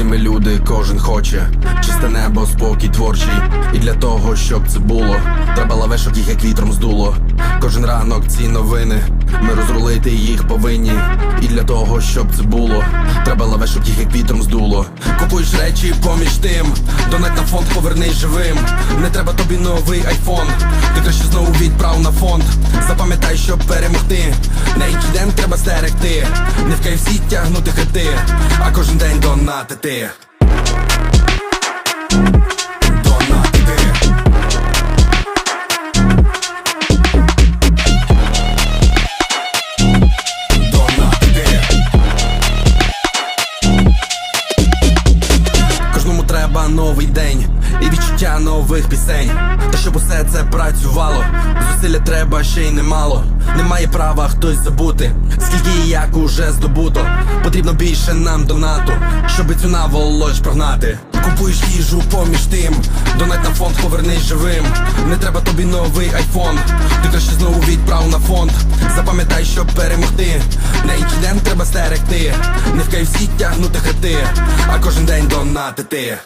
Всі ми люди, кожен хоче, чисте небо, спокій творчий. І для того, щоб це було, треба лавешок їх як вітром здуло. Кожен ранок ці новини, ми розрулити їх повинні. І для того, щоб це було, треба лавешок їх як вітром здуло. Купуєш речі поміж тим, донать на фонд, повернись живим. Не треба тобі новий айфон. Ти краще знову відправ на фонд. Запам'ятай, щоб перемогти. Не день треба стерегти. Не в KFC тягнути хити, а кожен день донатити. Новий день і відчуття нових пісень. Та щоб усе це працювало, зусилля треба ще й немало. Немає права хтось забути, скільки і як уже здобуто. Потрібно більше нам донату, щоби цю наволоч прогнати. Купуєш їжу поміж тим, донать на фонд, повернись живим. Не треба тобі новий айфон. Ти краще знову відправ на фонд. Запам'ятай, щоб перемогти. Не інцидент треба стерегти. Не в KFC тягнути хити, а кожен день донатити.